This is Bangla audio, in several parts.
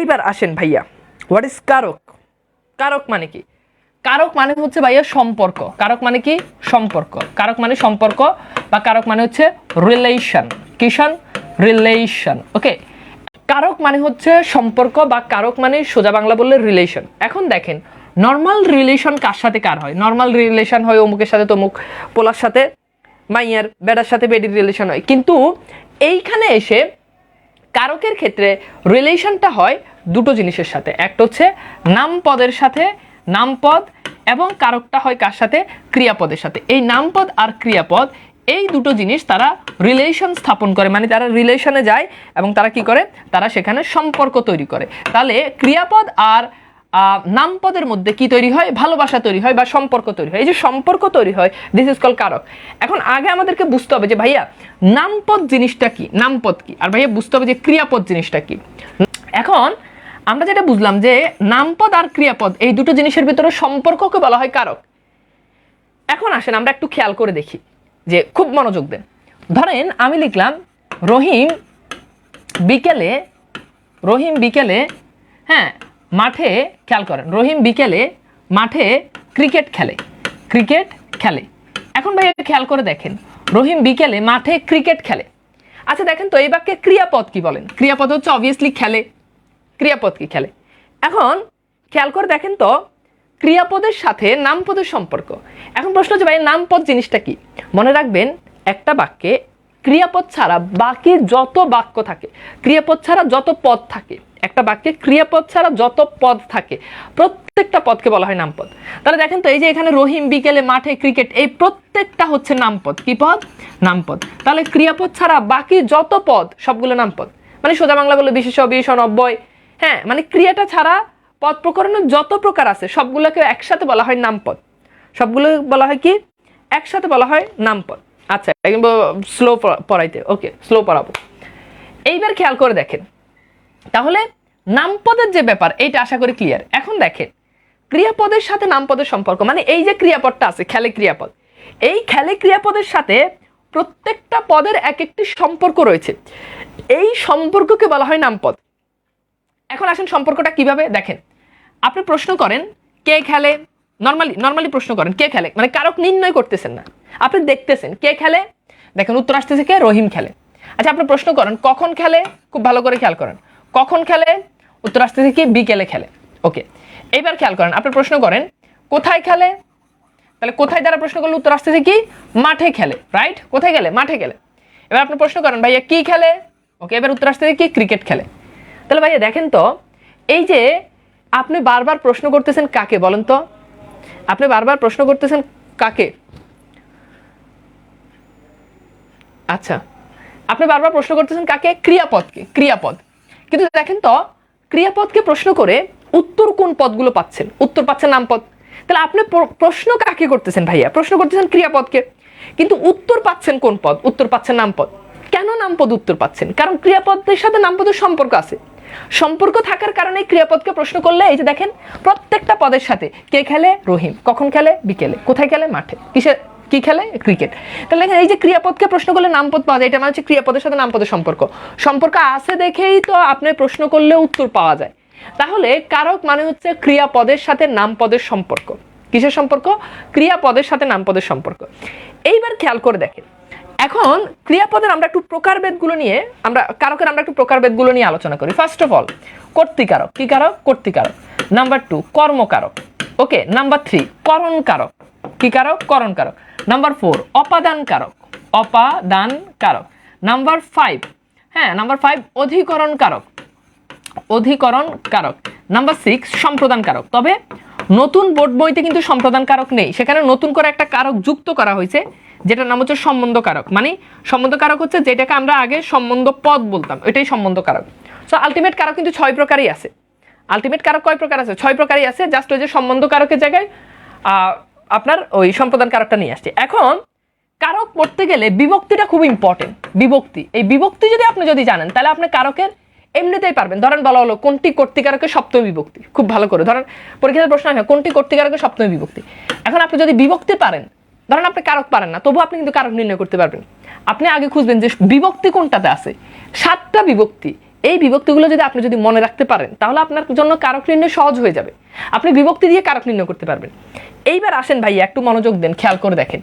এইবার আসেন ভাইয়া। হোয়াট ইজ কারক? কারক মানে কি? কারক মানে হচ্ছে ভাইয়া সম্পর্ক। কারক মানে কি? সম্পর্ক। কারক মানে সম্পর্ক বা কারক মানে হচ্ছে রিলেশন কিষণ রিলেশন ওকে কারক মানে হচ্ছে সম্পর্ক বা কারক মানে সোজা বাংলা বললে রিলেশন এখন দেখেন নর্মাল রিলেশন কার সাথে কার হয়? নর্মাল রিলেশন হয় অমুকের সাথে, তমুক পোলার সাথে, মাইয়ার, বেডার সাথে, বেডির রিলেশন হয়। কিন্তু এইখানে এসে কারকের ক্ষেত্রে রিলেশনটা হয় দুটো জিনিসের সাথে। একটা হচ্ছে নামপদের সাথে নামপদ এবং কারকটা হয় কার সাথে? ক্রিয়াপদের সাথে। এই নামপদ আর ক্রিয়াপদ, এই দুটো জিনিস তারা রিলেশন স্থাপন করে। মানে তারা রিলেশনে যায় এবং তারা কি করে? তারা সেখানে সম্পর্ক তৈরি করে। তাহলে ক্রিয়াপদ আর নামপদের মধ্যে কি তৈরি হয়? ভালোবাসা তৈরি হয় বা সম্পর্ক তৈরি হয়। এই যে সম্পর্ক তৈরি হয় দিস ইজ কল কারক। এখন আগে আমাদেরকে বুঝতে হবে যে ভাইয়া, নামপদ জিনিসটা কি? নামপদ কি? আর ভাইয়া বুঝতে হবে যে ক্রিয়াপদ জিনিসটা কি? এখন আমরা যেটা বুঝলাম যে নামপদ আর ক্রিয়াপদ, এই দুটো জিনিসের ভিতরে সম্পর্ককে বলা হয় কারক। এখন আসেন আমরা একটু খেয়াল করে দেখি যে খুব মনোযোগ দেন। ধরেন আমি লিখলাম, রহিম বিকেলে রহিম বিকেলে হ্যাঁ মাঠে খেয়াল করেন, রহিম বিকেলে মাঠে ক্রিকেট খেলে ক্রিকেট খেলে। এখন ভাই খেয়াল করে দেখেন, রহিম বিকেলে মাঠে ক্রিকেট খেলে। আচ্ছা দেখেন তো, এই বাক্যে ক্রিয়াপদ কি বলেন? ক্রিয়াপদ হচ্ছে অবভিয়াসলি খেলে, ক্রিয়াপদ কি খেলে? এখন খেয়াল করে দেখেন তো, ক্রিয়াপদের সাথে নামপদের সম্পর্ক। এখন প্রশ্ন হচ্ছে ভাই, নামপদ জিনিসটা কি? মনে রাখবেন, একটা বাক্যে ক্রিয়াপদ ছাড়া বাকি যত বাক্য থাকে, ক্রিয়াপদ ছাড়া যত পদ থাকে একটা বাক্যে ক্রিয়াপদ ছাড়া যত পদ থাকে, প্রত্যেকটা পদকে বলা হয় নামপদ। তাহলে দেখেন তো, এই যে এখানে রহিম, বিকেলে, মাঠে, ক্রিকেট, এই প্রত্যেকটা হচ্ছে নামপদ। কি পদ? নামপদ। তাহলে ক্রিয়াপদ ছাড়া বাকি যত পদ, সবগুলো নামপদ। মানে সোজা বাংলা বলে বিশেষ বিশেষণ হ্যাঁ মানে ক্রিয়াটা ছাড়া পদ প্রকরণের যত প্রকার আছে, সবগুলোকে একসাথে বলা হয় নামপদ। সবগুলো বলা হয় কি? একসাথে বলা হয় নামপদ। আচ্ছা স্লো পড়াইতে, ওকে, স্লো পড়াবো। এইবার খেয়াল করে দেখেন। তাহলে নামপদের যে ব্যাপার, এইটা আশা করি ক্লিয়ার এখন দেখেন, ক্রিয়াপদের সাথে নামপদের সম্পর্ক মানে এই যে ক্রিয়াপদটা আছে, খেলে ক্রিয়াপদ, এই খেলে ক্রিয়াপদের সাথে প্রত্যেকটা পদের এক একটি সম্পর্ক রয়েছে। এই সম্পর্ককে বলা হয় নামপদ। এখন আসেন সম্পর্কটা কীভাবে? দেখেন, আপনি প্রশ্ন করেন, কে খেলে? নর্মালি নর্মালি প্রশ্ন করেন, কে খেলে? মানে কারক নির্ণয় করতেছেন না। আপনি দেখতেছেন, কে খেলে? দেখেন, উত্তর আসতেছে কে? রহিম খেলে। আচ্ছা আপনি প্রশ্ন করেন, কখন খেলে? খুব ভালো করে খেয়াল করেন। কখন খেলে? উত্তর আসতেছে কি বিকেলে খেলে। ওকে এইবার খেয়াল করেন, আপনি প্রশ্ন করেন, কোথায় খেলে? তাহলে কোথায় দ্বারা প্রশ্ন করলে উত্তর আসতেছে কি মাঠে খেলে রাইট কোথায় গেলে? মাঠে গেলে। এবার আপনি প্রশ্ন করেন, ভাইয়া কি খেলে? ওকে এবার উত্তর আসতেছে কি ক্রিকেট খেলে। তাহলে ভাইয়া দেখেন তো, এই যে আপনি বারবার প্রশ্ন করতেছেন কাকে বলেন তো? আপনি বারবার প্রশ্ন করতেছেন কাকে? আচ্ছা আপনি বারবার প্রশ্ন করতেছেন কাকে? ক্রিয়াপদকে, ক্রিয়াপদ। কিন্তু দেখেন তো, ক্রিয়াপদকে প্রশ্ন করে উত্তর কোন পদগুলো পাচ্ছেন? উত্তর পাচ্ছেন নামপদ। তাহলে আপনি প্রশ্ন কাকে করতেছেন ভাইয়া? প্রশ্ন করতেছেন ক্রিয়াপদকে। কিন্তু উত্তর পাচ্ছেন কোন পদ? উত্তর পাচ্ছেন নামপদ। কেন নামপদ উত্তর পাচ্ছেন? কারণ ক্রিয়াপদের সাথে নামপদের সম্পর্ক আছে। সম্পর্ক থাকার কারণে ক্রিয়াপদকে প্রশ্ন করলে, এই যে দেখেন, প্রত্যেকটা পদের সাথে কে খেলে? রহিম। কখন খেলে? বিকেলে। কোথায় খেলে? মাঠে। কিসে? কি খেলে? ক্রিকেট তাহলে এই যে ক্রিয়াপদকে প্রশ্ন করলে নামপদ পাওয়া যায়, এটা মানে হচ্ছে ক্রিয়াপদের সাথে নামপদের সম্পর্ক। সম্পর্ক আছে দেখেই তো আপনি প্রশ্ন করলে উত্তর পাওয়া যায়। তাহলে কারক মানে হচ্ছে ক্রিয়াপদের সাথে নামপদের সম্পর্ক। কিসের সম্পর্ক? ক্রিয়াপদের সাথে নামপদের সম্পর্ক। এইবার খেয়াল করে দেখেন। এখন ক্রিয়াপদের আমরা একটু প্রকারভেদগুলো নিয়ে, আমরা, কারকের আমরা একটু প্রকারভেদগুলো নিয়ে আলোচনা করি। ফার্স্ট অফ অল কর্তিকারক। কি কারক? কর্তিকারক। নাম্বার টু কর্মকারক। ওকে নাম্বার থ্রি করণ কারক কি কারক? করণ কারক। নাম্বার ফোর অপাদান কারক। অপাদান কারক। নাম্বার ফাইভ হ্যাঁ নাম্বার ফাইভ অধিকরণ কারক। অধিকরণ কারক। নাম্বার সিক্স সম্প্রদান কারক। তবে নতুন বোর্ড বইতে কিন্তু সম্প্রদান কারক নেই। সেখানে নতুন করে একটা কারক যুক্ত করা হয়েছে, যেটার নাম হচ্ছে সম্বন্ধ কারক। মানে সম্বন্ধ কারক হচ্ছে যেটাকে আমরা আগে সম্বন্ধ পদ বলতাম, এটাই সম্বন্ধ কারক। সো আলটিমেট কারক কিন্তু ছয় প্রকারই আছে। আলটিমেট কারক কয় প্রকার আছে? ছয় প্রকারই আছে। জাস্ট ওই যে সম্বন্ধ কারকের জায়গায় আপনার ওই সম্প্রদান কারকটা নিয়ে আসছে। এখন, কারক পড়তে গেলে বিভক্তিটা খুব ইম্পর্টেন্ট বিভক্তি। এই বিভক্তি যদি আপনি যদি জানেন, তাহলে আপনি কারকের এমনিতেই পারবেন। ধরেন বলা হলো, কোনটি কর্তিকারকের সপ্তমী বিভক্তি? খুব ভালো করে। ধরেন, পরীক্ষার প্রশ্ন হয় কোনটি কর্তিকারকের সপ্তমী বিভক্তি? এখন আপনি যদি বিভক্তি পারেন, ধরেন আপনি কারক পারেন না তবু আপনি কিন্তু কারক নির্ণয় করতে পারবেন। আপনি আগে খুঁজবেন যে বিভক্তি কোনটাতে আছে। সাতটা বিভক্তি এই বিভক্তিগুলো যদি আপনি যদি মনে রাখতে পারেন, তাহলে আপনার জন্য কারক নির্ণয় সহজ হয়ে যাবে। আপনি বিভক্তি দিয়ে কারক নির্ণয় করতে পারবেন। এইবার আসেন ভাইয়া, একটু মনোযোগ দেন, খেয়াল করে দেখেন।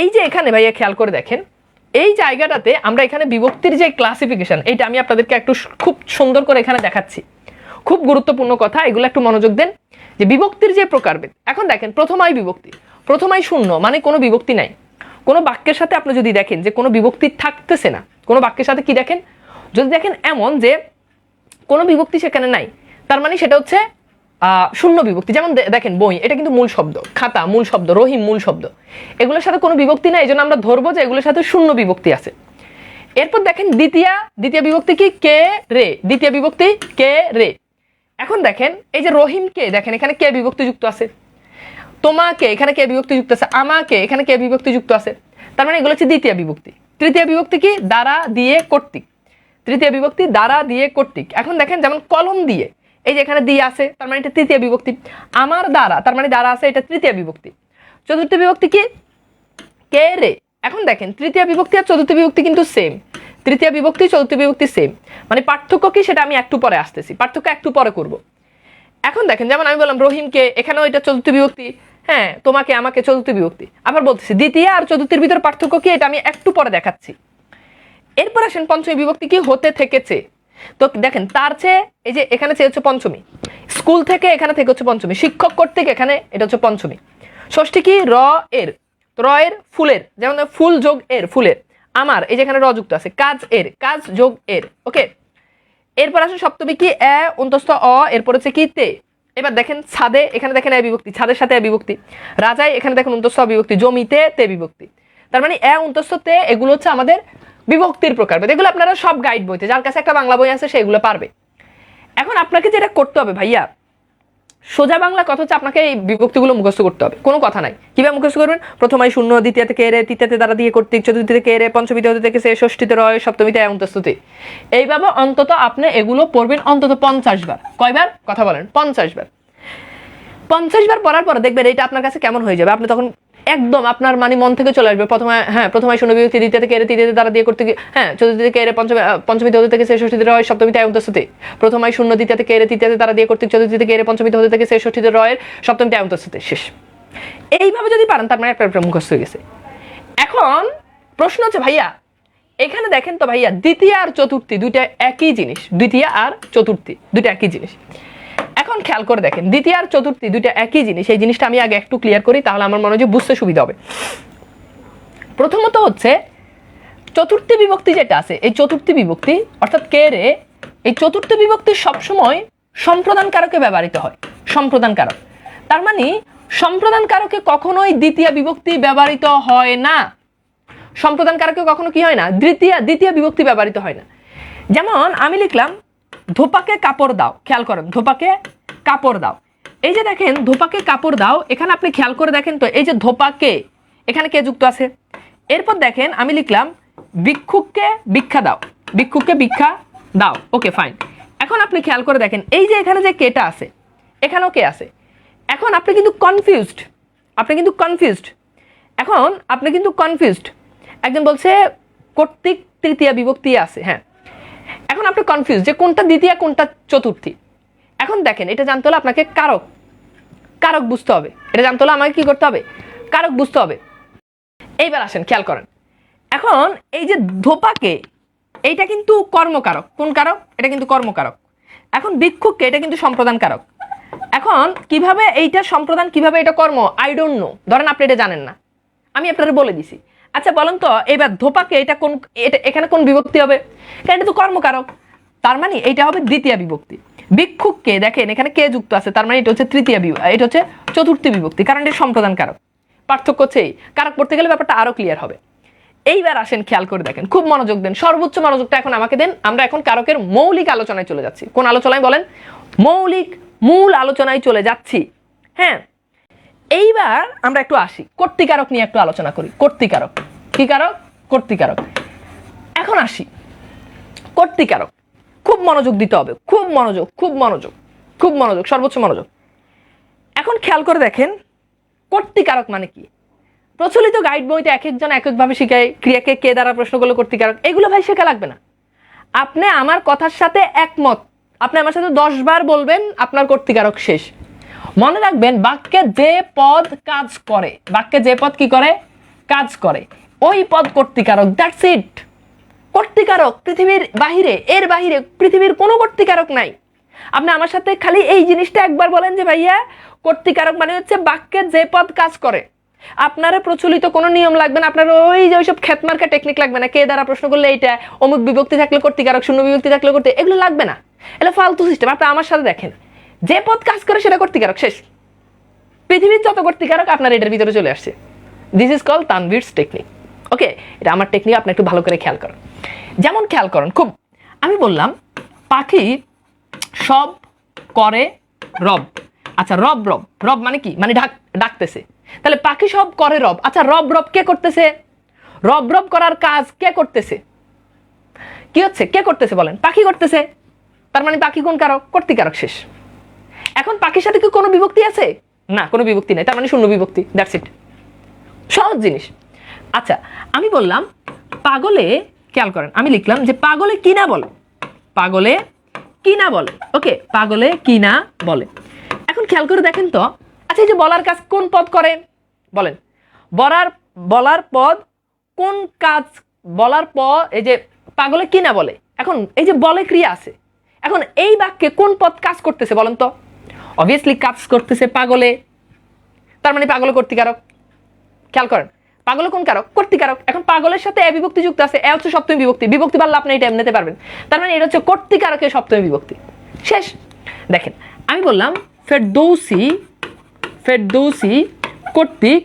এই যে এখানে ভাইয়া খেয়াল করে দেখেন, এই জায়গাটাতে আমরা এখানে বিভক্তির যে ক্লাসিফিকেশন এইটা আমি আপনাদেরকে একটু খুব সুন্দর করে এখানে দেখাচ্ছি। খুব গুরুত্বপূর্ণ কথা, এগুলো একটু মনোযোগ দেন। যে বিভক্তির যে প্রকারভেদ, এখন দেখেন, প্রথমাই বিভক্তি, প্রথমাই শূন্য মানে কোনো বিভক্তি নাই। কোনো বাক্যের সাথে আপনি যদি দেখেন যে কোনো বিভক্তি থাকতেছে না, কোনো বাক্যের সাথে কি দেখেন? যদি দেখেন এমন যে কোনো বিভক্তি সেখানে নাই, তার মানে সেটা হচ্ছে শূন্য বিভক্তি। যেমন দেখেন বই, এটা কিন্তু মূল শব্দ, খাতা, মূল শব্দ, রহিম মূল শব্দ। এগুলোর সাথে কোনো বিভক্তি নাই এই জন্য আমরা ধরবো যে এগুলোর সাথে শূন্য বিভক্তি আছে। এরপর দেখেন দ্বিতীয় দ্বিতীয় বিভক্তি কি? কে রে? দ্বিতীয় বিভক্তি কে রে? এখন দেখেন, এই যে রহিম কে, দেখেন এখানে কে বিভক্তি যুক্ত আছে তোমাকে এখানে কে বিভক্তি যুক্ত আছে আমাকে এখানে কে বিভক্তি যুক্ত আছে? তার মানে এগুলো হচ্ছে দ্বিতীয় বিভক্তি। তৃতীয় বিভক্তি কি? দ্বারা, দিয়ে, কর্তৃক। তৃতীয় বিভক্তি দ্বারা দিয়ে কর্তৃক। এখন দেখেন যেমন কলম দিয়ে, এই যে এখানে দিয়ে আছে, তার মানে এটা তৃতীয় বিভক্তি। আমার দ্বারা, তার মানে দ্বারা আছে, এটা তৃতীয় বিভক্তি। চতুর্থ বিভক্তি কি? কে রে? এখন দেখেন, তৃতীয় বিভক্তি আর চতুর্থ বিভক্তি কিন্তু সেম তৃতীয় বিভক্তি, চতুর্থ বিভক্তি সেম মানে পার্থক্য কি সেটা আমি একটু পরে আসতেছি। পার্থক্য একটু পরে করব। এখন দেখেন, যেমন আমি বললাম, রহিমকে, এখানেও এটা চতুর্থ বিভক্তি। হ্যাঁ তোমাকে, আমাকে চতুর্থ বিভক্তি। আবার বলতেছি, দ্বিতীয় আর চতুর্থের ভিতর পার্থক্য কি? এটা আমি একটু পরে দেখাচ্ছি। এরপর আসেন পঞ্চমী বিভক্তি কি হতে থেকেছে? তো দেখেন, তার চেয়ে এই যে এখানে চেয়ে হচ্ছে পঞ্চমী। স্কুল থেকে এখানে থেকে হচ্ছে পঞ্চমী। শিক্ষক কর্তৃক এখানে এটা হচ্ছে পঞ্চমী। ষষ্ঠী কি? র এর। র এর, ফুলের। যেমন ফুল যোগ এর, ফুলের। আমার, এই যে এখানে র যুক্ত আছে, কাজ এর, কাজ যোগ এর, ওকে? এরপর আসে সপ্তমী কি? এ, অন্তস্থ অ, এরপর হচ্ছে কি? তে। এবার দেখেন, ছাদে, এখানে দেখেন এ বিভক্তি, ছাদের সাথে এ বিভক্তি। রাজায় এখানে দেখেন অন্তস্থ বিভক্তি, জমিতে তে বিভক্তি। তার মানে এ, অন্তস্থ তে, এগুলো হচ্ছে আমাদের বিভক্তির প্রকার। এগুলো আপনারা সব গাইড বইতে, যার কাছে একটা বাংলা বই আছে সেগুলো পারবে। এখন আপনাকে যেটা করতে হবে ভাইয়া, সোজা বাংলা কথা হচ্ছে আপনাকে এই বিভক্তিগুলো মুখস্থ করতে হবে। কোনো কথা নাই। কীভাবে মুখস্থ করবেন? প্রথমায় শূন্য, দ্বিতীয়তে কে রে, তৃতীয়তে দ্বারা দিয়ে কর্তৃক, চতুর্থীতে কে রে পঞ্চমীতে থেকে সে, ষষ্ঠীতে রয়, সপ্তমীতে অন্তস্তুতি এইভাবে অন্তত আপনি এগুলো পড়বেন অন্তত পঞ্চাশ বার। কয়বার? কথা বলেন, পঞ্চাশ বার। পঞ্চাশ বার পড়ার পর দেখবেন এটা আপনার কাছে কেমন হয়ে যাবে। আপনি তখন একদম আপনার মানে মন থেকে চলে আসবে। প্রথমে হ্যাঁ প্রথমে শূন্য বিভক্তি দ্বিতীয়তে কেড়ে তৃতীয়তে তারা দিয়ে করতে হ্যাঁ চতুর্থীতে কেড়ে পঞ্চমী আহ, পঞ্চমীতে হতে থেকে ষষ্ঠীতে রয় সপ্তমীতে অন্তস্তুতি প্রথমে শূন্য দ্বিতীয় থেকে কেড়ে তৃতীয়তে তারা দিয়ে করতে চতুর্থীতে কেড়ে পঞ্চমীতে হতে থেকে ষষ্ঠীতে রয়ের সপ্তমীতে অন্তস্তুতি শেষ। এইভাবে যদি পারেন তার মানে একটা একটা মুখস্থ হয়ে গেছে। এখন প্রশ্ন হচ্ছে ভাইয়া এখানে দেখেন তো ভাইয়া দ্বিতীয় আর চতুর্থী দুইটা একই জিনিস। দ্বিতীয় আর চতুর্থী দুইটা একই জিনিস। এখন খেয়াল করে দেখেন, দ্বিতীয় আর চতুর্থী দুইটা একই জিনিস, এই জিনিসটা আমি আগে একটু ক্লিয়ার করি, তাহলে আমার মনে হয় বুঝতে সুবিধা হবে। প্রথমত হচ্ছে, চতুর্থী বিভক্তি যেটা আছে, এই চতুর্থী বিভক্তি, অর্থাৎ কে রে, এই চতুর্থ বিভক্তি সবসময় সম্প্রদান কারকে ব্যবহৃত হয় সম্প্রদান কারক তার মানে সম্প্রদান কারকে কখনোই দ্বিতীয় বিভক্তি ব্যবহৃত হয় না। সম্প্রদান কারকে কখনো কি হয় না, দ্বিতীয় দ্বিতীয় বিভক্তি ব্যবহৃত হয় না। যেমন আমি লিখলাম, ধোপাকে কাপড় দাও, খেয়াল করেন, ধোপাকে কাপড় দাও। এই যে দেখেন, ধোপাকে কাপড় দাও, এখানে আপনি খেয়াল করে দেখেন তো, এই যে ধোপাকে, এখানে কে যুক্ত আছে? এরপর দেখেন, আমি লিখলাম, ভিক্ষুককে ভিক্ষা দাও, ভিক্ষুককে ভিক্ষা দাও, ওকে ফাইন এখন আপনি খেয়াল করে দেখেন, এই যে এখানে যে কেটা আছে, এখানেও কে আছে? এখন আপনি কিন্তু কনফিউজড আপনি কিন্তু কনফিউজড এখন আপনি কিন্তু কনফিউজড একজন বলছে, কর্তৃক তৃতীয় বিভক্তি আছে হ্যাঁ। এখন আপনি কনফিউজ যে কোনটা দ্বিতীয়, কোনটা চতুর্থী। এখন দেখেন, এটা জানতে হলে আপনাকে কারক কারক বুঝতে হবে। এটা জানতে হলে আমাকে কি করতে হবে? কারক বুঝতে হবে। এইবার আসেন, খেয়াল করেন। এখন এই যে ধোপাকে, এইটা কিন্তু কর্মকারক। কোন কারক? এটা কিন্তু কর্মকারক। এখন ভিক্ষুককে, এটা কিন্তু সম্প্রদান কারক। এখন কীভাবে এইটা সম্প্রদান, কীভাবে এটা কর্ম? আই ডোন্ট নো ধরেন আপনি এটা জানেন না। আমি আপনাদের বলে দিছি। আচ্ছা বলেন তো এবার ধোপাকে এটা কোন, এটা, এখানে কোন বিভক্তি হবে? কারণ এটা তো কর্মকারক। তার মানে এটা হবে দ্বিতীয় বিভক্তি। ভিক্ষুককে, দেখেন, এখানে কে যুক্ত আছে? তার মানে এটা হচ্ছে তৃতীয় এটা হচ্ছে চতুর্থী বিভক্তি, কারণ এটা সম্প্রদান কারক পার্থক্য হচ্ছে এই, কারক পড়তে গেলে ব্যাপারটা আরও ক্লিয়ার হবে। এইবার আসেন খেয়াল করে দেখেন, খুব মনোযোগ দেন, সর্বোচ্চ মনোযোগটা এখন আমাকে দেন, আমরা এখন কারকের মৌলিক আলোচনায় চলে যাচ্ছি। কোন আলোচনায় বলেন? মৌলিক, মূল আলোচনায় চলে যাচ্ছি। হ্যাঁ এইবার আমরা একটু আসি, কর্তিকারক নিয়ে একটু আলোচনা করি, কর্তিকারক। কি কারক? কর্তিকারক। এখন আসি, কর্তিকারক। খুব মনোযোগ দিতে হবে। খুব মনোযোগ খুব মনোযোগ খুব মনোযোগ, সর্বোচ্চ মনোযোগ। এখন খেয়াল করে দেখেন, কর্তিকারক মানে কি? প্রচলিত গাইড বইতে এক একজন এক একভাবে শিখায়, ক্রিয়াকে কে দ্বারা প্রশ্ন করলে কর্তিকারক, এগুলো ভাই শেখা লাগবে না। আপনি আমার কথার সাথে একমত। আপনি আমার সাথে দশ বার বলবেন, আপনার কর্তিকারক শেষ। মনে রাখবেন, বাক্যে যে পদ কাজ করে, বাক্যে যে পদ কি করে? কাজ করে। ওই পদ কর্তিকারক দ্যাটস ইট কর্তিকারক পৃথিবীর বাহিরে, এর বাহিরে পৃথিবীর কোনো কর্তিকারক নাই। আপনি আমার সাথে খালি এই জিনিসটা একবার বলেন যে, ভাইয়া কর্তিকারক মানে হচ্ছে বাক্যে যে পদ কাজ করে। আপনারা প্রচলিত কোনো নিয়ম লাগবে না। আপনার ওই যে ওইসব খেতমার্কা টেকনিক লাগবে না। কে দ্বারা প্রশ্ন করলে এইটা? অমুক বিভক্তি থাকলে কর্তিকারক শূন্য বিভক্তি থাকলে করতে এগুলো লাগবে না। এগুলো ফালতু সিস্টেম আপনি আমার সাথে দেখেন। যে পদ কাজ করে সেটা কর্তিকারক শেষ। পৃথিবীর যত কর্তিকারক আপনার এটার ভিতরে চলে আসছে। This is call Tanvir's technique okay এটা আমার টেকনিক আপনি একটু ভালো করে খেয়াল করেন। যেমন খেয়াল করেন, খুব, আমি বললাম, পাখি সব করে রব। আচ্ছা রব রব রব মানে কি? মানে ডাক, ডাকতেছে। তাহলে পাখি সব করে রব। আচ্ছা রব রব কে করতেছে? রব রব করার কাজ কে করতেছে? কি হচ্ছে? কে করতেছে বলেন? পাখি করতেছে। তার মানে পাখি কোন কারক কর্তিকারক শেষ। এখন পাখির সাথে কি কোনো বিভক্তি আছে? না, কোনো বিভক্তি নেই। তার মানে শূন্য বিভক্তি। দ্যাটস ইট সহজ জিনিস। আচ্ছা আমি বললাম, পাগলে খেয়াল করেন, আমি লিখলাম যে পাগলে কি না বলে। পাগলে কি না বলে, ওকে, পাগলে কি না বলে। এখন খেয়াল করে দেখেন তো আচ্ছা এই যে বলার কাজ কোন পদ করে? বলেন, বলার বলার পদ, কোন কাজ, বলার পদ এই যে পাগলে কি না বলে। এখন এই যে বলে ক্রিয়া আছে, এখন এই বাক্যে কোন পদ কাজ করতেছে বলেন তো? অবভিয়াসলি কাজ করতেছে পাগলে, তার মানে পাগলে কর্তিকারক খেয়াল করেন পাগলে কোন কারক? কর্তিকারক এখন পাগলের সাথে এ বিভক্তি যুক্ত আছে, এ হচ্ছে সপ্তমী বিভক্তি। বিভক্তি পারলে আপনি এটা এমনিতে পারবেন। তার মানে এটা হচ্ছে কর্তিকারকের সপ্তমী বিভক্তি। শেষ। দেখেন, আমি বললাম ফেরদৌসি ফেরদৌসি কর্তৃক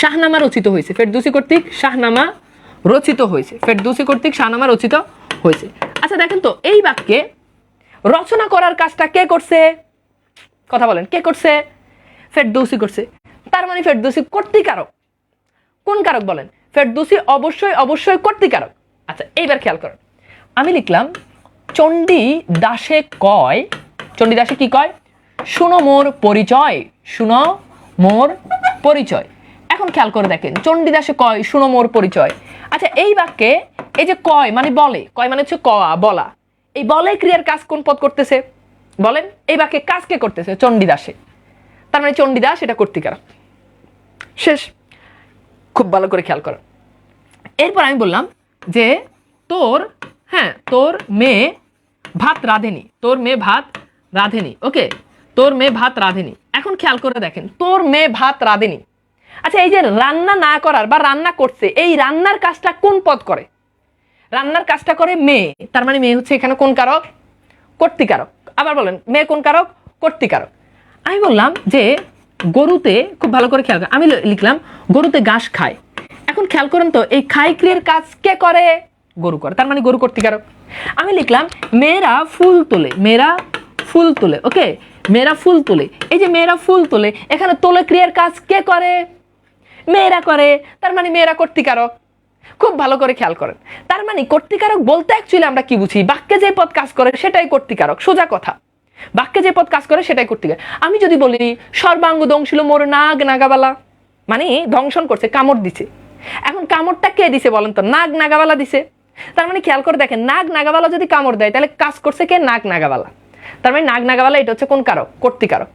শাহনামা রচিত হয়েছে। ফেরদৌসি কর্তৃক শাহনামা রচিত হয়েছে। ফেরদৌসি কর্তৃক শাহনামা রচিত হয়েছে। আচ্ছা দেখেন তো, এই বাক্যে রচনা করার কাজটা কে করছে? কথা বলেন, কে করছে? ফেরদৌসি করছে। তার মানে ফেরদৌসি কর্তৃকারক কোন কারক বলেন? ফেরদৌসি অবশ্যই অবশ্যই কর্তৃকারক আচ্ছা এইবার খেয়াল করেন আমি লিখলাম, চণ্ডী দাসে কয়? চণ্ডী দাসে কি কয়? শুনো মোর পরিচয়, শুনো মোর পরিচয়। এখন খেয়াল করে দেখেন চণ্ডীদাসে কয়, শুনো মোর পরিচয়। আচ্ছা এই বাক্যে এই যে কয় মানে বলে, কয় মানে হচ্ছে কয়া বলা। এই বলে ক্রিয়ার কাজ কোন পদ করতেছে? বলেন, এই বাক্যে কাজ কে করতেছে চণ্ডীদাসে তার মানে চণ্ডীদাস এটা কর্তিকারক শেষ। খুব ভালো করে খেয়াল করো। এরপর আমি বললাম যে তোর হ্যাঁ তোর মেয়ে ভাত রাঁধেনি, তোর মেয়ে ভাত রাঁধেনি, ওকে? তোর মেয়ে ভাত রাঁধেনি। এখন খেয়াল করে দেখেন, তোর মেয়ে ভাত রাঁধেনি। আচ্ছা এই যে রান্না না করার বা রান্না করছে, এই রান্নার কাজটা কোন পদ করে? রান্নার কাজটা করে মেয়ে, তার মানে মেয়ে হচ্ছে এখানে কোন কারক? কর্তিকারক। আবার বলেন, মেয়ে কোন কারক? কর্তিকারক। আমি বললাম যে গরুতে খুব ভালো করে খেয়াল আমি লিখলাম, গরুতে ঘাস খায়। এখন খেয়াল করেন তো, এই খাই ক্রিয়ার কাজ কে করে? গরু করে। তার মানে গরু কর্তিকারক। আমি লিখলাম, মেয়েরা ফুল তোলে, মেয়েরা ফুল তোলে, ওকে? মেয়েরা ফুল তোলে। এই যে মেয়েরা ফুল তোলে, এখানে তোলে ক্রিয়ার কাজ কে করে? মেয়েরা করে। তার মানে মেয়েরা কর্তিকারক। খুব ভালো করে খেয়াল করেন। তার মানে কর্তিকারক বলতে অ্যাকচুয়ালি আমরা কি বুঝি? বাক্যে যে পদ কাজ করে, সেটাই কর্তিকারক। সোজা কথা। বাক্যে যে পদ কাজ করে সেটাই কর্তিকার আমি যদি বলি, সর্বাঙ্গ দংশিল মোর নাগ নাগাবালা। মানে ধ্বংসন করছে, কামড় দিছে। এখন কামড়টা কে দিছে বলেন তো? নাগ নাগাবালা দিছে। তার মানে খেয়াল করে দেখেন, নাগ নাগাবালা যদি কামড় দেয়, তাহলে কাজ করছে কে? নাগ নাগাবালা। তার মানে নাগ নাগাবালা এটা হচ্ছে কোন কারক? কর্তিকারক।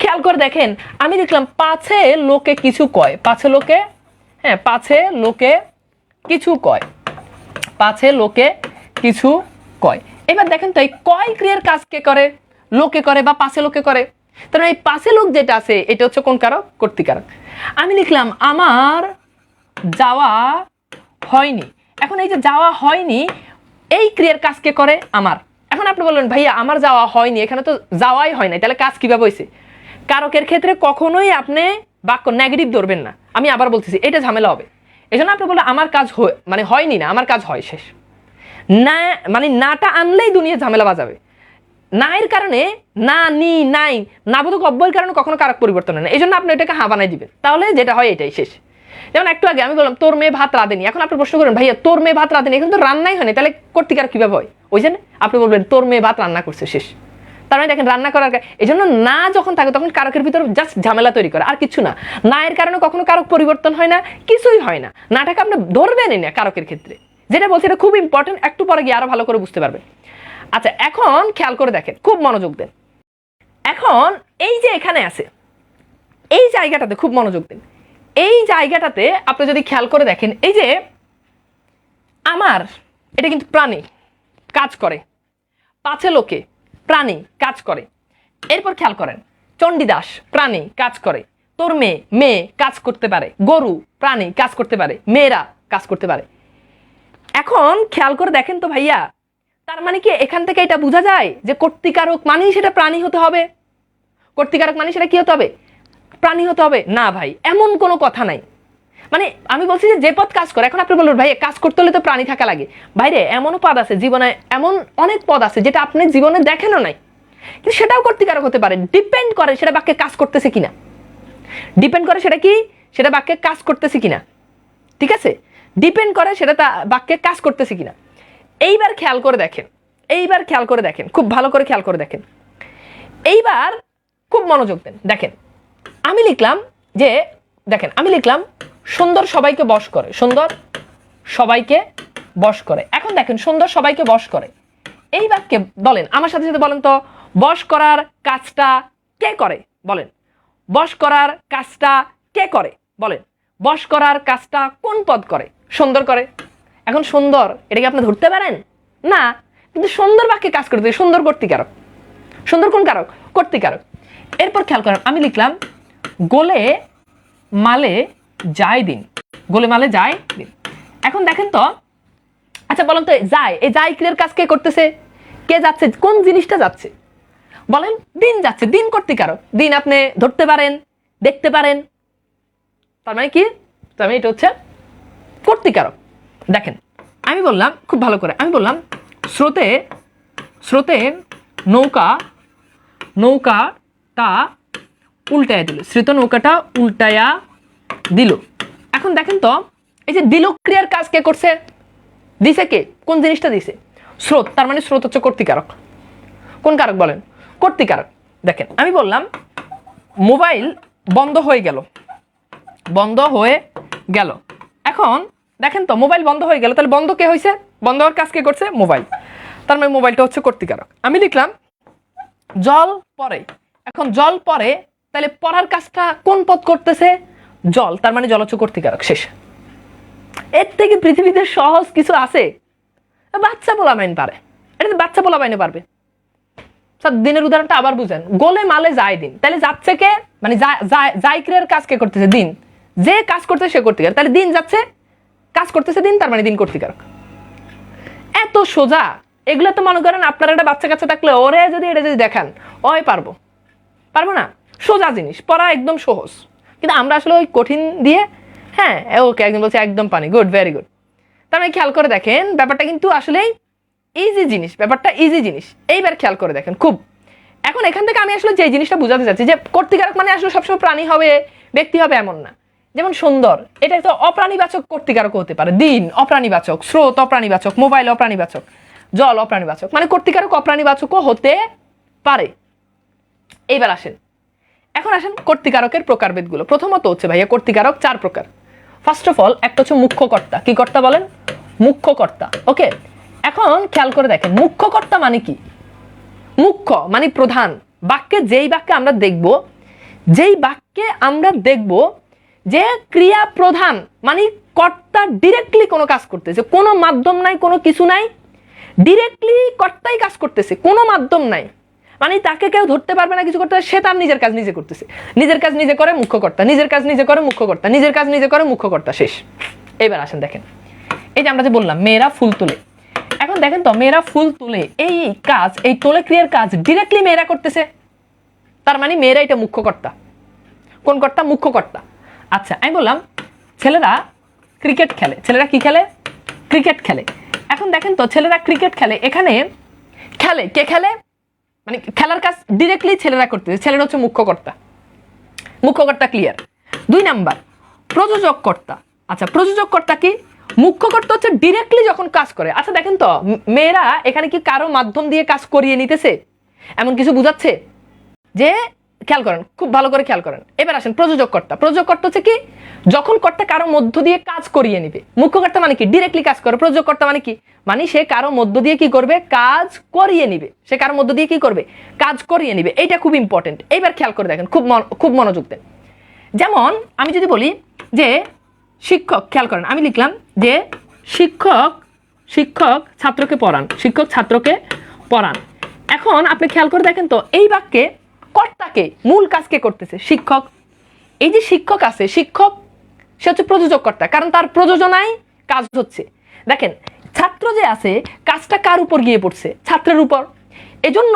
খেয়াল করে দেখেন, আমি দেখলাম পাছে লোকে কিছু কয়। পাছে লোকে হ্যাঁ পাছে লোকে কিছু কয়। পাছে লোকে কিছু কয়। এবার দেখেন তো এই কয় ক্রিয়ার কাজ কে করে? লোকে করে বা পাশে লোকে করে। তার মানে এই পাশে লোক যেটা আছে, এটা হচ্ছে কোন কারক? কর্তিকারক। আমি লিখলাম, আমার যাওয়া হয়নি। এখন এই যে যাওয়া হয়নি, এই ক্রিয়ার কাজকে করে? আমার। এখন আপনি বললেন, ভাইয়া, আমার যাওয়া হয়নি, এখানে তো যাওয়াই হয় নাই। তাহলে কাজ কীভাবে হয়েছে? কারকের ক্ষেত্রে কখনোই আপনি বাক্য নেগেটিভ ধরবেন না। আমি আবার বলতেছি, এটা ঝামেলা হবে। এই জন্য আপনি বললেন, আমার কাজ হয় মানে হয়নি না, আমার কাজ হয় শেষ। না মানে নাটা আনলেই দুনিয়া ঝামেলা বাজাবে। না এর কারণে না, নি, নাই নাবোধক অব্যয়ের কারণে কখনো কারক পরিবর্তন হয় না। এই জন্য আপনি এটাকে হা বানাই দিবেন। তাহলে যেটা হয় এটাই শেষ। যেমন একটু আগে আমি বললাম, তোর মেয়ে ভাত রাঁধেনি। এখন আপনি প্রশ্ন করেন, ভাইয়া, তোর মেয়ে ভাত রাঁধেনি? এখন তো রান্নাই হয়নি তাহলে কর্তিকার কীভাবে হয়? ওই জন্য আপনি বলবেন, তোর মেয়ে ভাত রান্না করছে, শেষ। তার মানে দেখেন, রান্না করার এই জন্য না যখন থাকে, তখন কারকের ভিতর জাস্ট ঝামেলা তৈরি করে, আর কিছু না। না এর কারণে কখনো কারক পরিবর্তন হয় না, কিছুই হয় না। নাটাকে আপনি ধরবেনই না কারকের ক্ষেত্রে। যেটা বলছি এটা খুব ইম্পর্টেন্ট একটু পরে গিয়ে আরও ভালো করে বুঝতে পারবে আচ্ছা এখন খেয়াল করে দেখেন, খুব মনোযোগ দেন। এখন এই যে এখানে আছে, এই জায়গাটাতে খুব মনোযোগ দিন। এই জায়গাটাতে আপনি যদি খেয়াল করে দেখেন, এই যে আমার, এটা কিন্তু প্রাণী কাজ করে। পাছে লোকে প্রাণী কাজ করে। এরপর খেয়াল করেন, চণ্ডীদাস প্রাণী কাজ করে। তোর মেয়ে মেয়ে কাজ করতে পারে। গরু প্রাণী কাজ করতে পারে। মেয়েরা কাজ করতে পারে। এখন খেয়াল করে দেখেন তো ভাইয়া তার মানে কি, এখান থেকে এটা বোঝা যায় যে কর্তিকারক মানেই সেটা প্রাণী হতে হবে? কর্তিকারক মানে সেটা কি হতে হবে? প্রাণী হতে হবে। না ভাই, এমন কোনো কথা নাই। মানে আমি বলছি যে যে পদ কাজ করে, এখন আপনি বলবেন ভাই, কাজ করতে হলে তো প্রাণী থাকা লাগে। ভাইরে, এমনও পদ আছে জীবনে, এমন অনেক পদ আছে যেটা আপনি জীবনে দেখেনও নাই। কিন্তু সেটাও কর্তিকারক হতে পারে। ডিপেন্ড করে সেটা বাক্যে কাজ করতেছে কিনা। ডিপেন্ড করে সেটা কি? সেটা বাক্যে কাজ করতেছে কিনা। ঠিক আছে? ডিপেন্ড করে সেটা তা বাক্যে কাজ করতেছে কিনা। এইবার খেয়াল করে দেখেন। এইবার খেয়াল করে দেখেন। খুব ভালো করে খেয়াল করে দেখেন। এইবার খুব মনোযোগ দেন। দেখেন, আমি লিখলাম যে, দেখেন, আমি লিখলাম, সুন্দর সবাইকে বশ করে। সুন্দর সবাইকে বশ করে। এখন দেখেন, সুন্দর সবাইকে বশ করে। এই বাক্যে বলেন, আমার সাথে সাথে বলেন তো, বশ করার কাজটা কে করে? বলেন, বশ করার কাজটা কে করে? বলেন, বশ করার কাজটা কোন পদ করে? সুন্দর করে। এখন সুন্দর, এটা কি আপনি ধরতে পারেন? না, কিন্তু সুন্দর বাক্যে কাজ করতে সুন্দর কর্তিকারক। সুন্দর কোন কারক? কর্তিকারক। এরপর খেয়াল করেন, আমি লিখলাম, গোলে মালে যায় দিন। গোলে মালে যায় দিন। এখন দেখেন তো আচ্ছা বলেন তো, যায়, এই যায় ক্রিয়ার কাজ কে করতেছে? কে যাচ্ছে? কোন জিনিসটা যাচ্ছে? বলেন, দিন যাচ্ছে, দিন কর্তিকারক। দিন আপনি ধরতে পারেন, দেখতে পারেন। তার মানে কি? তার মানে এটা হচ্ছে কর্তিকারক। দেখেন, আমি বললাম, খুব ভালো করে, আমি বললাম, স্রোতে স্রোতে নৌকা নৌকাটা উল্টায়া দিল, স্রোত নৌকাটা উল্টায়া দিল। এখন দেখেন তো, এই যে দিল ক্রিয়ার কাজ কে করছে? দিছে কে? কোন জিনিসটা দিছে? স্রোত, তার মানে স্রোত হচ্ছে কর্তিকারক। কোন কারক বলেন? কর্তিকারক। দেখেন, আমি বললাম, মোবাইল বন্ধ হয়ে গেল। বন্ধ হয়ে গেল। এখন দেখেন তো, মোবাইল বন্ধ হয়ে গেল, তাহলে বন্ধ কে হয়েছে বন্ধ হওয়ার কাজ কে করছে? মোবাইল। তার মানে মোবাইলটা হচ্ছে কর্তিকারক। আমি লিখলাম, জল পরে। এখন জল পরে, তাহলে পড়ার কাজটা কোন পথ করতেছে? জল, তার মানে জল হচ্ছে কর্তিকারক, শেষ। এর থেকে পৃথিবীতে সহজ কিছু আছে? বাচ্চা পোলামাইন পারে। এটা বাচ্চা পোলামাইনে পারবে। স্যার, দিনের উদাহরণটা আবার বুঝেন। গোলে মালে যায় দিন। তাহলে যাচ্ছে কে? মানে যাই ক্রিয়ার কাজ কে করতেছে? দিন। যে কাজ করতেছে সে করতে গেলে তাহলে দিন যাচ্ছে কাজ করতেছে দিন, তার মানে দিন কর্তিকারক। এত সোজা, এগুলো তো মনে করেন আপনার একটা বাচ্চা কাচ্চা থাকলে ওরে যদি, এটা যদি দেখান, ওই পারব। পারব না? সোজা জিনিস, পড়া একদম সহজ। কিন্তু আমরা আসলে ওই কঠিন দিয়ে হ্যাঁ ওকে একদম বলছে, একদম পানি, গুড, ভেরি গুড। তার মানে খেয়াল করে দেখেন, ব্যাপারটা কিন্তু আসলেই ইজি জিনিস, ব্যাপারটা ইজি জিনিস। এইবার খেয়াল করে দেখেন, খুব। এখন এখান থেকে আমি আসলে যে জিনিসটা বোঝাতে চাচ্ছি, যে কর্তিকারক মানে আসলে সবসময় প্রাণী হবে, ব্যক্তি হবে এমন না। যেমন সুন্দর, এটা তো অপ্রাণীবাচক কর্তিকারক হতে পারে। দিন, অপ্রাণীবাচক। স্রোত, অপ্রাণীবাচক। মোবাইল, অপ্রাণীবাচক। জল, অপ্রাণীবাচক। মানে কর্তিকারক অপ্রাণীবাচকও হতে পারে। এইবার আসেন। এখন আসেন কর্তিকারকের প্রকারভেদগুলো। প্রথমত হচ্ছে ভাইয়া, কর্তিকারক চার প্রকার। ফার্স্ট অফ অল একটা হচ্ছে মুখ্য কর্তা কি কর্তা বলেন? মুখ্য কর্তা ওকে এখন খেয়াল করে দেখেন মুখ্য কর্তা মানে কি? মুখ্য মানে প্রধান। বাক্যে যেই বাক্যে আমরা দেখব, যেই বাক্যে আমরা দেখব যে ক্রিয়া প্রধান মানে কর্তা ডিরেক্টলি কোনো কাজ করতেছে, কোনো মাধ্যম নাই, কোনো কিছু নাই ডিরেক্টলি কর্তাই কাজ করতেছে, কোনো মাধ্যম নাই। মানে তাকে কেউ ধরতে পারবে না কিছু করতে, সে তার নিজের কাজ নিজে করতেছে। নিজের কাজ নিজে করে মুখ্য কর্তা, নিজের কাজ নিজে করে মুখ্য কর্তা, নিজের কাজ নিজে করে মুখ্য কর্তা, শেষ। এবার আসেন দেখেন। এই যে আমরা যে বললাম, মেয়েরা ফুল তোলে। এখন দেখেন তো, মেয়েরা ফুল তুলে, এই কাজ, এই তোলে ক্রিয়ার কাজ ডিরেক্টলি মেয়েরা করতেছে। তার মানে মেয়েরা এটা মুখ্য কর্তা। কোন কর্তা? মুখ্য কর্তা। আচ্ছা আমি বললাম, ছেলেরা ক্রিকেট খেলে। ছেলেরা কি খেলে? ক্রিকেট খেলে। এখন দেখেন তো, ছেলেরা ক্রিকেট খেলে। এখানে খেলে। কে খেলে? মানে খেলার কাজ ডিরেক্টলি ছেলেরা করতেছে ছেলেরা হচ্ছে মুখ্য কর্তা মুখ্য কর্তা ক্লিয়ার দুই নাম্বার প্রযোজক কর্তা আচ্ছা প্রযোজক কর্তা কি? মুখ্য কর্তা হচ্ছে ডিরেক্টলি যখন কাজ করে। আচ্ছা দেখেন তো মেয়েরা এখানে কি কারও মাধ্যম দিয়ে কাজ করিয়ে নিতেছে? এমন কিছু বুঝাচ্ছে? যে খেয়াল করেন, খুব ভালো করে খেয়াল করেন। এবার আসেন প্রযোজক কর্তা প্রযোজক কর্তা হচ্ছে কি? যখন কর্তা কারও মধ্য দিয়ে কাজ করিয়ে নিবে মুখ্য কর্তা মানে কি? ডিরেক্টলি কাজ করে। প্রযোজক কর্তা মানে কি? মানে সে কারও মধ্য দিয়ে কি করবে? কাজ করিয়ে নিবে। সে কারও মধ্য দিয়ে কি করবে? কাজ করিয়ে নিবে। এটা খুব ইম্পর্টেন্ট এইবার খেয়াল করে দেখেন, খুব খুব মনোযোগ দেন। যেমন, আমি যদি বলি যে শিক্ষক, খেয়াল করেন, আমি লিখলাম যে শিক্ষক শিক্ষক ছাত্রকে পড়ান। শিক্ষক ছাত্রকে পড়ান। এখন আপনি খেয়াল করে দেখেন তো, এই বাক্যে কর্তাকে, মূল কাজ কে করতেছে, শিক্ষক। এই যে শিক্ষক আছে, শিক্ষক, সে হচ্ছে প্রযোজক কর্তা কারণ তার প্রযোজনায় কাজ হচ্ছে। দেখেন, ছাত্র যে আছে, কাজটা কার উপর গিয়ে পড়ছে? ছাত্রের উপর। এজন্য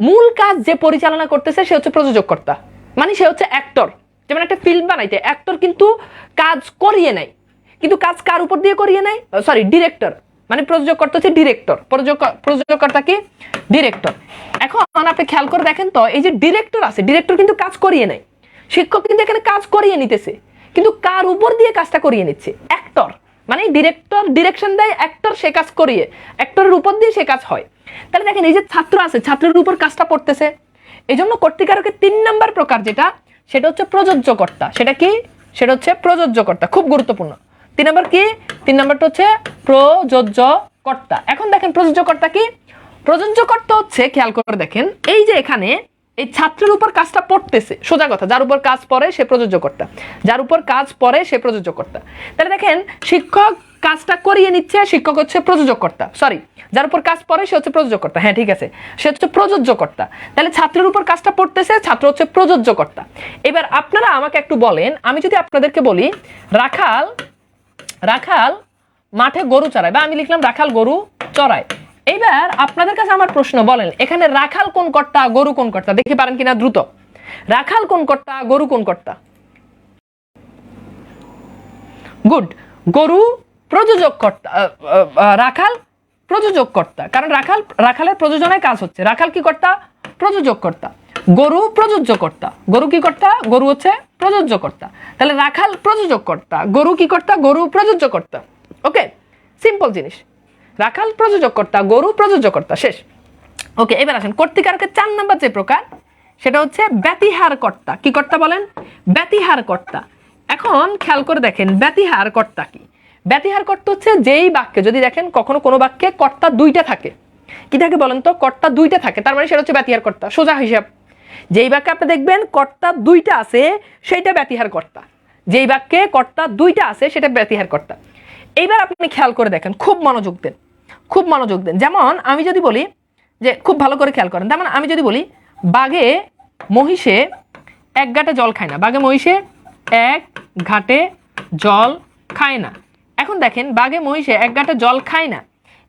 মূল কাজ যে পরিচালনা করতেছে, সে হচ্ছে প্রযোজক কর্তা মানে সে হচ্ছে অ্যাক্টর যেমন একটা ফিল্ম বানাইতে অ্যাক্টর কিন্তু কাজ করিয়ে নেয়। কিন্তু কাজ কার উপর দিয়ে করিয়ে নেয়? সরি ডিরেক্টর মানে প্রযোজক কর্তা হচ্ছে ডিরেক্টর প্রযোজক প্রযোজক কর্তা কি? ডিরেক্টর এখন আপনি খেয়াল করে দেখেন তো, এই যে ডিরেক্টর আছে ডিরেক্টর কিন্তু কাজ করিয়ে নেয়। শিক্ষক কিন্তু এখানে কাজ করিয়ে নিতেছে। কিন্তু কার উপর দিয়ে কাজটা করিয়ে নিচ্ছে? অ্যাক্টর মানে ডিরেক্টর ডিরেকশন দেয় অ্যাক্টর সে কাজ করিয়ে অ্যাক্টরের উপর দিয়ে সে কাজ হয়। তাহলে দেখেন এই যে ছাত্র আছে, ছাত্রের উপর কাজটা পড়তেছে এই জন্য কর্তিকারকের তিন নাম্বার প্রকার যেটা, সেটা হচ্ছে প্রযোজ্যকর্তা। সেটা কি? সেটা হচ্ছে প্রযোজ্যকর্তা। খুব গুরুত্বপূর্ণ। তিন নম্বর কি? তিন নম্বরটা হচ্ছে প্রযোজ্যকর্তা। এখন দেখেন প্রযোজ্যকর্তা কি? প্রযোজ্যকর্তা হচ্ছে, খেয়াল করে দেখেন, এই যে এখানে এই ছাত্রের উপর কাজটা পড়তেছে, সোজা কথা, যার উপর কাজ পড়ে সে প্রযোজ্যকর্তা। যার উপর কাজ পড়ে সে প্রযোজ্যকর্তা। তাহলে দেখেন, শিক্ষক কাজটা করিয়ে নিচ্ছে, শিক্ষক হচ্ছে প্রযোজকর্তা সরি যার উপর কাজ পড়ে সে হচ্ছে প্রযোজকর্তা হ্যাঁ ঠিক আছে, সে হচ্ছে প্রযোজ্যকর্তা। তাহলে ছাত্রের উপর কাজটা পড়তেছে, ছাত্র হচ্ছে প্রযোজ্যকর্তা। এবার আপনারা আমাকে একটু বলেন, আমি যদি আপনাদেরকে বলি, রাখাল রাখাল মাঠে গরু চড়ায় বা আমি লিখলাম রাখাল গরু চড়ায়। এইবার আপনাদের কাছে আমার প্রশ্ন, বলেন, এখানে রাখাল কোন কর্তা, গরু কোন কর্তা? দেখতে পারেন কিনা দ্রুত। রাখাল কোন কর্তা, গরু কোন কর্তা? গুড। গরু প্রযোজক কর্তা রাখাল প্রযোজক কর্তা। কারণ রাখাল, রাখালের প্রযোজনায় কাজ হচ্ছে। রাখাল কি কর্তা? প্রযোজক কর্তা। গরু প্রযোজ্য কর্তা গরু কি কর্তা? গরু হচ্ছে প্রযোজ্য কর্তা তাহলে রাখাল প্রযোজক কর্তা গরু কি কর্তা? গরু প্রযোজ্য কর্তা ওকে সিম্পল জিনিস। রাখাল প্রযোজক কর্তা গরু প্রযোজ্য কর্তা শেষ। ওকে, এবার আসেন কর্তিকারকের চার নাম্বার যে প্রকার, সেটা হচ্ছে ব্যতিহার কর্তা কি কর্তা বলেন? ব্যতিহার কর্তা এখন খেয়াল করে দেখেন ব্যতিহার কর্তা কি? ব্যতিহার কর্তা হচ্ছে যেই বাক্যে, যদি দেখেন কখনো কোনো বাক্যে কর্তা দুইটা থাকে। কি থাকে বলেন তো? কর্তা দুইটা থাকে, তার মানে সেটা হচ্ছে ব্যতিহার কর্তা সোজা হিসাব যেই বাক্যে আপনি দেখবেন কর্তা দুইটা আছে, সেইটা ব্যতিহার কর্তা যেই বাক্যে কর্তা দুইটা আছে, সেটা ব্যতিহার কর্তা এইবার আপনি খেয়াল করে দেখেন, খুব মনোযোগ দেন, খুব মনোযোগ দেন। যেমন আমি যদি বলি যে, খুব ভালো করে খেয়াল করেন, যেমন আমি যদি বলি, বাঘে মহিষে এক ঘাটে জল খায় না। বাঘে মহিষে এক ঘাটে জল খায় না। এখন দেখেন, বাঘে মহিষে এক ঘাটে জল খায় না।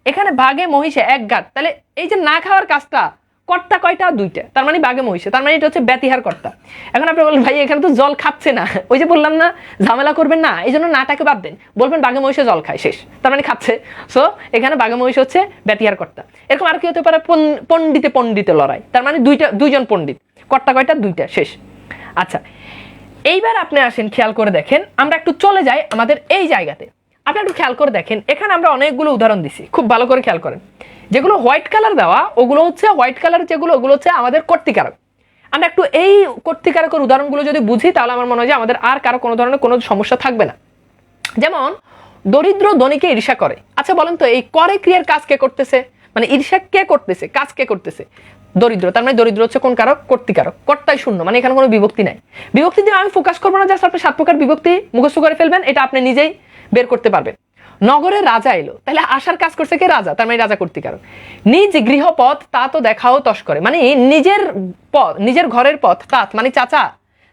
এখানে বাঘে মহিষে এক ঘাট, তাহলে এই যে না খাওয়ার কাজটা কর্তা কয়টা? দুইটা। তার মানে বাঘে মহিষে। তার মানে এটা হচ্ছে ব্যতিহার কর্তা। এখন আপনি বলেন ভাই, এখানে তো জল খাচ্ছে না। ওই যে বললাম না, ঝামেলা করবেন না এই জন্য নাটাকে বাদ দেন। বলবেন, বাঘে মহিষে জল খায়, শেষ। তার মানে খাচ্ছে। সো এখানে বাঘে মহিষ হচ্ছে ব্যতিহার কর্তা। এরকম আর কি হতে পারে পণ্ডিতে পণ্ডিতে লড়াই। তার মানে দুইটা, দুইজন পণ্ডিত। কর্তা কয়টা? দুইটা, শেষ। আচ্ছা এইবার আপনি আসেন, খেয়াল করে দেখেন। আমরা একটু চলে যাই আমাদের এই জায়গাতে। আপনি একটু খেয়াল করে দেখেন, এখানে আমরা অনেকগুলো উদাহরণ দিছি, খুব ভালো করে খেয়াল করেন। যেগুলো হোয়াইট কালার দেওয়া, ওগুলো হচ্ছে হোয়াইট কালার যেগুলো, ওগুলো হচ্ছে আমাদের কর্তিকারক। আমরা একটু এই কর্তিকারকের উদাহরণগুলো যদি বুঝি, তাহলে আমার মনে হয় যে আমাদের আর কারও কোনো ধরনের কোনো সমস্যা থাকবে না। যেমন, দরিদ্র ধনীকে ঈর্ষা করে। আচ্ছা বলেন তো, এই করে ক্রিয়ার কাজ কে করতেছে? মানে ঈর্ষা কে করতেছে? কাজ কে করতেছে? দরিদ্র, তার মানে দরিদ্র হচ্ছে কোন কারক? কর্তিকারক। কর্তাই শূন্য মানে এখানে কোনো বিভক্তি নাই। বিভক্তি দিয়ে আমি ফোকাস করব না জাস্ট আপনি সাত প্রকার বিভক্তি মুখস্থ করে ফেলবেন, এটা আপনি নিজেই বের করতে পারবেন নগরে রাজা এলো। তাহলে আসার কাজ করছে কে? রাজা, তার মানে রাজা কর্তিকারক নিজ গৃহপথ তা তো দেখাও তস করে। মানে নিজের পথ, নিজের ঘরের পথ, তাত মানে চাচা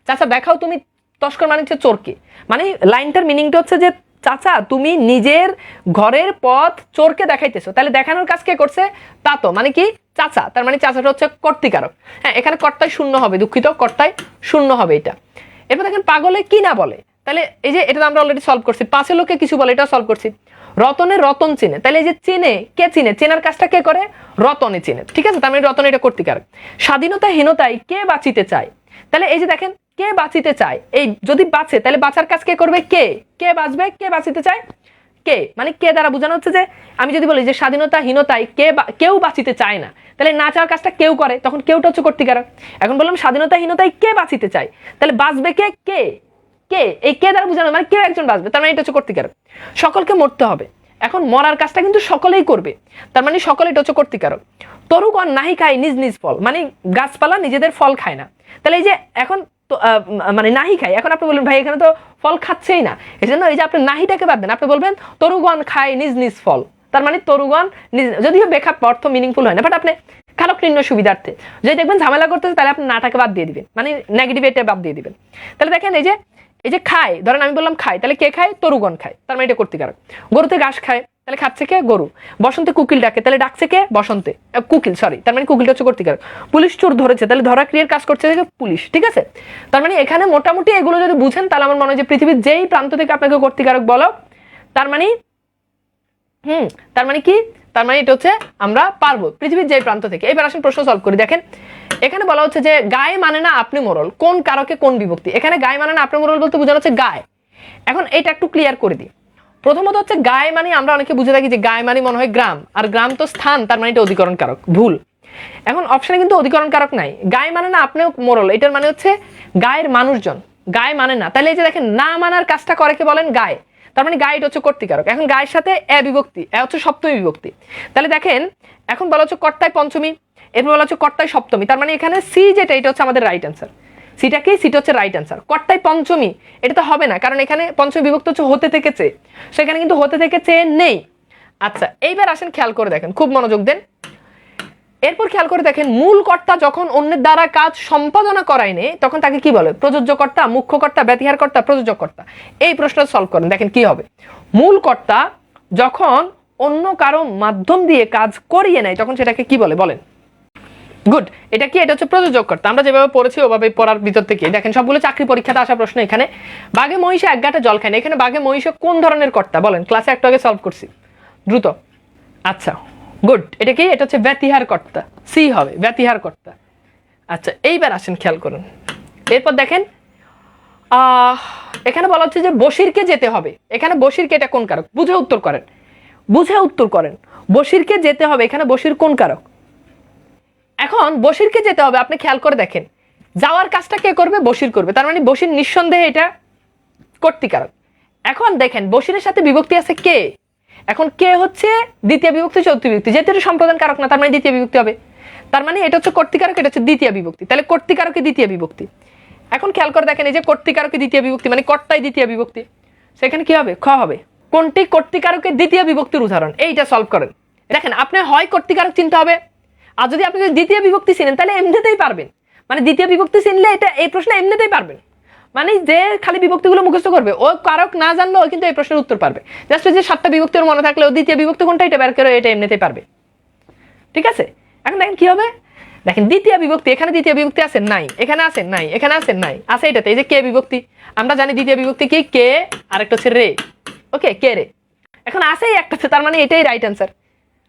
চাচা দেখাও তুমি তস্কর মানে হচ্ছে চোরকে মানে লাইনটার মিনিংটা হচ্ছে যে, চাচা, তুমি নিজের ঘরের পথ চোরকে দেখাইতেছো। তাহলে দেখানোর কাজ কে করছে? তা তো মানে কি? চাচা, তার মানে চাচাটা হচ্ছে কর্তিকারক হ্যাঁ এখানে কর্তায় শূন্য হবে, দুঃখিত কর্তায় শূন্য হবে এটা। এরপর দেখেন পাগলে কি না বলে? তাহলে এই যে এটা আমরা অলরেডি সলভ করছি। পাঁচে লোকে কিছু বলে এটা সলভ করছি। রতনের রতন চিনে। তাহলে এই যে চিনে, কে চিনে? চেনার কাজটা কে করে? রতনে চিনে। ঠিক আছে? তার মানে রতন এটা করতে কর্তিকারক স্বাধীনতাহীনতায় কে বাঁচিতে চায়? তাহলে এই যে দেখেন, কে বাঁচিতে চায়? এই যদি বাঁচে, তাহলে বাঁচার কাজ কে করবে? কে? কে বাঁচবে? কে বাঁচিতে চায়? কে? মানে কে দ্বারা বোঝানো হচ্ছে যে, আমি যদি বলি যে স্বাধীনতাহীনতায় কে কেউ বাঁচিতে চায় না, তাহলে না চাওয়ার কাজটা কেউ করে, তখন কেউটা হচ্ছে কর্তিকারক এখন বললাম স্বাধীনতাহীনতায় কে বাঁচিতে চায়? তাহলে বাঁচবে কে? কে? কে? এই কে দ্বারা বোঝানো মানে কেউ একজন বাঁচবে? তার মানে এটা হচ্ছে কর্তিকারক সকলকে মরতে হবে। এখন মরার কাজটা কিন্তু সকলেই করবে। তার মানে সকলে এটা হচ্ছে কর্তিকারক। তরুগণ নাহি খায় নিজ নিজ ফল। মানে গাছপালা নিজেদের ফল খায় না। তাহলে এই যে এখন মানে নাহি খায়। এখন আপনি বলবেন, ভাই, এখানে তো ফল খাচ্ছেই না। এই জন্য এই যে আপনি নাহিটাকে বাদ দেন, আপনি বলবেন, তরুগণ খায় নিজ নিজ ফল। তার মানে তরুগণ নিজ, যদিও বেখাপ, অর্থ মিনিংফুল হয় না বাট আপনি কারক নির্ণয় সুবিধার্থে। যদি দেখবেন ঝামেলা করতেছে, তাহলে আপনি নাটাকে বাদ দিয়ে দিবেন। মানে নেগেটিভ এটা বাদ দিয়ে দিবেন। তাহলে দেখেন এই যে এই যে খায়, ধরেন আমি বললাম খায়, তাহলে কে খায়? তরুগণ খায়। তার মানে এটা কর্তিকারক। গরুতে ঘাস খায়, তাহলে খাচ্ছে কে? গরু। বসন্তে কুকিল ডাকে, তাহলে ডাকছে কে? বসন্তে। কুকিল সরি তার মানে কুকিলটা হচ্ছে কর্তিকারক। পুলিশ চোর ধরেছে, তাহলে ধরা ক্রিয়ার কাজ করছে পুলিশ, ঠিক আছে? তার মানে এখানে মোটামুটি এগুলো যদি বুঝেন, তাহলে আমার মনে হয় যে পৃথিবীর যেই প্রান্ত থেকে আপনাকে কর্তিকারক বলো, তার মানে হুম, তার মানে কি? তার মানে এটা হচ্ছে আমরা পারব, পৃথিবীর যে প্রান্ত থেকে। এবার আসেন প্রশ্ন সলভ করি। দেখেন এখানে বলা হচ্ছে যে গায়ে মানে না আপনি মোরল। কোন কারকে কোন বিভক্তি? এখানে গায়ে মানে না আপনি মোরল বলতে বোঝানো হচ্ছে গায়ে। এখন এটা একটু ক্লিয়ার করে দিই। প্রথমত হচ্ছে গায়ে মানে আমরা অনেকে বুঝে থাকি যে গায়ে মানে মনে হয় গ্রাম। আর গ্রাম তো স্থান, তার মানে এটা অধিকরণ কারক, ভুল। এখন অপশনে কিন্তু অধিকরণ কারক নাই। গায়ে মানে না আপনিও মোরল, এটার মানে হচ্ছে গায়ের মানুষজন। গায়ে মানে না। তাহলে এই যে দেখেন, না মানার কাজটা করে কে বলেন গায়ে। তার মানে গায়ে এটা হচ্ছে কর্তিকারক এখন গায়ের সাথে এ বিভক্তি, এ হচ্ছে সপ্তমী বিভক্তি। তাহলে দেখেন, এখন বলা হচ্ছে কর্তায় পঞ্চমী। এরপর বলা হচ্ছে কর্তায় সপ্তমী। তার মানে এখানে সি যেটা, এটা হচ্ছে আমাদের রাইট অ্যান্সার সিটা কি? সিটা হচ্ছে রাইট অ্যান্সার কর্তায় পঞ্চমী, এটা তো হবে না, কারণ এখানে পঞ্চমী বিভক্ত হচ্ছে হতে থেকে চেয়ে সেখানে কিন্তু হতে থেকে চেয়ে নেই। আচ্ছা এইবার আসেন খেয়াল করে দেখেন, খুব মনোযোগ দেন। এরপর খেয়াল করে দেখেন, মূল কর্তা যখন অন্যের দ্বারা কাজ সম্পাদনা করায় নেই তখন তাকে কি বলে? প্রযোজ্য কর্তা, মুখ্য কর্তা, ব্যতিহার কর্তা, প্রযোজক কর্তা। এই প্রশ্নটা সলভ করেন, দেখেন কি হবে। মূল কর্তা যখন অন্য কারও মাধ্যম দিয়ে কাজ করিয়ে নেয়, তখন সেটাকে কি বলে? বলেন। গুড এটা কি? এটা হচ্ছে প্রযোজক কর্তা আমরা যেভাবে পড়েছি, ওভাবে পড়ার ভিতর থেকে। দেখেন, সবগুলো চাকরি পরীক্ষাতে আসা প্রশ্ন এখানে। বাঘে, মহিষে এক গাঁটে জল খায় না। এখানে বাঘে, মহিষে কোন ধরনের কর্তা? বলেন ক্লাসে একটু আগে সলভ করছি। দ্রুত। আচ্ছা গুড এটা কি? এটা হচ্ছে ব্যতিহার কর্তা। সি হবে, ব্যতিহার কর্তা। আচ্ছা এইবার আসেন, খেয়াল করুন। এরপর দেখেন এখানে বলা হচ্ছে যে বসিরকে যেতে হবে। এখানে বসিরকে এটা কোন কারক? বুঝে উত্তর করেন। বুঝে উত্তর করেন। বসিরকে যেতে হবে। এখানে বসির কোন কারক? এখন বসিরকে যেতে হবে, আপনি খেয়াল করে দেখেন। যাওয়ার কাজটা কে করবে? বসির করবে। তার মানে বসির নিঃসন্দেহে এটা কর্তিকারক। এখন দেখেন বসিরের সাথে বিভক্তি আছে কে? এখন কে হচ্ছে দ্বিতীয় বিভক্তি, চতুর্থ বিভক্তি? যেহেতু এটা সম্পাদন কারক না, তার মানে দ্বিতীয় বিভক্তি হবে। তার মানে এটা হচ্ছে কর্তিকারক, এটা হচ্ছে দ্বিতীয় বিভক্তি। তাহলে কর্তিকারকে দ্বিতীয় বিভক্তি। এখন খেয়াল করে দেখেন, এই যে কর্তিকারকে দ্বিতীয় বিভক্তি মানে কর্তাই দ্বিতীয় বিভক্তি, সেখানে কি হবে? খ হবে। কোনটি? কর্তিকারকের দ্বিতীয় বিভক্তির উদাহরণ। এইটা সলভ করেন। দেখেন, আপনি হয় কর্তিকারক চিনতে হবে আর যদি আপনি যদি দ্বিতীয় বিভক্তি চিনেন, তাহলে এমনিতেই পারবেন। মানে দ্বিতীয় বিভক্তি চিনলে এটা, এই প্রশ্ন এমনিতেই পারবেন। মানে যে খালি বিভক্তিগুলো মুখস্থ করবে, ও কারক না জানলেও কিন্তু এই প্রশ্নের উত্তর পারবে। জাস্ট যে সাতটা বিভক্তি ওর মনে থাকলে ও দ্বিতীয় বিভক্তি কোনটা, এটা বের করে এটা এমনিতেই পারবে। ঠিক আছে? এখন দেখেন কি হবে? দেখেন, দ্বিতীয় বিভক্তি, এখানে দ্বিতীয় বিভক্তি আছে? নাই। এখানে আছে? নাই। এখানে আছে? নাই। আছে এটাতে, এই যে কে বিভক্তি? আমরা জানি দ্বিতীয় বিভক্তি কি? কে আরেকটা হচ্ছে রে। ওকে, কে রে? এখন আছেই একটা তার মানে এটাই রাইট অ্যান্সার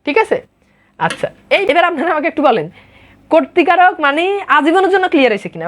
ঠিক আছে? আচ্ছা এই এবার আপনারা আমাকে একটু বলেন কর্তিকারক মানে আজীবনের জন্য ক্লিয়ার হয়েছে কিনা?